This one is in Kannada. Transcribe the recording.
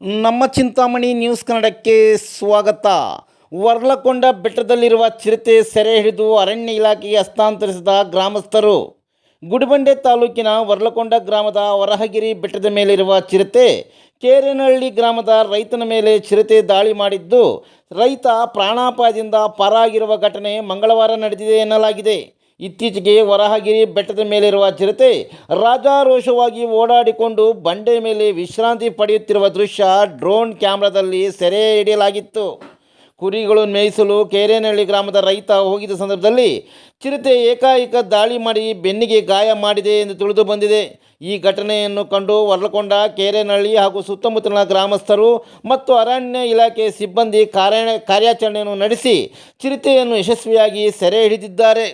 ನಮ್ಮ ಚಿಂತಾಮಣಿ ನ್ಯೂಸ್ ಕನ್ನಡಕ್ಕೆ ಸ್ವಾಗತ. ವರ್ಲಕೊಂಡ ಬೆಟ್ಟದಲ್ಲಿರುವ ಚಿರತೆ ಸೆರೆ ಹಿಡಿದು ಅರಣ್ಯ ಇಲಾಖೆಗೆ ಹಸ್ತಾಂತರಿಸಿದ ಗ್ರಾಮಸ್ಥರು. ಗುಡಿಬಂಡೆ ತಾಲೂಕಿನ ವರ್ಲಕೊಂಡ ಗ್ರಾಮದ ವರಹಗಿರಿ ಬೆಟ್ಟದ ಮೇಲಿರುವ ಚಿರತೆ, ಕೇರೇನಹಳ್ಳಿ ಗ್ರಾಮದ ರೈತನ ಮೇಲೆ ಚಿರತೆ ದಾಳಿ ಮಾಡಿದ್ದು, ರೈತ ಪ್ರಾಣಾಪಾಯದಿಂದ ಪಾರಾಗಿರುವ ಘಟನೆ ಮಂಗಳವಾರ ನಡೆದಿದೆ ಎನ್ನಲಾಗಿದೆ. ಇತ್ತೀಚೆಗೆ ವರಹಗಿರಿ ಬೆಟ್ಟದ ಮೇಲಿರುವ ಚಿರತೆ ರಾಜಾರೋಷವಾಗಿ ಓಡಾಡಿಕೊಂಡು ಬಂಡೆ ಮೇಲೆ ವಿಶ್ರಾಂತಿ ಪಡೆಯುತ್ತಿರುವ ದೃಶ್ಯ ಡ್ರೋನ್ ಕ್ಯಾಮ್ರಾದಲ್ಲಿ ಸೆರೆ ಹಿಡಿಯಲಾಗಿತ್ತು. ಕುರಿಗಳು ಮೇಯಿಸಲು ಕೇರೇನಹಳ್ಳಿ ಗ್ರಾಮದ ರೈತ ಹೋಗಿದ್ದ ಸಂದರ್ಭದಲ್ಲಿ ಚಿರತೆ ಏಕಾಏಕ ದಾಳಿ ಮಾಡಿ ಬೆನ್ನಿಗೆ ಗಾಯ ಮಾಡಿದೆ ಎಂದು ತಿಳಿದು ಬಂದಿದೆ. ಈ ಘಟನೆಯನ್ನು ಕಂಡು ಹೊರಲುಕೊಂಡ ಕೇರೇನಹಳ್ಳಿ ಹಾಗೂ ಸುತ್ತಮುತ್ತಲಿನ ಗ್ರಾಮಸ್ಥರು ಮತ್ತು ಅರಣ್ಯ ಇಲಾಖೆ ಸಿಬ್ಬಂದಿ ಕಾರ್ಯ ಕಾರ್ಯಾಚರಣೆಯನ್ನು ನಡೆಸಿ ಚಿರತೆಯನ್ನು ಯಶಸ್ವಿಯಾಗಿ ಸೆರೆ ಹಿಡಿದಿದ್ದಾರೆ.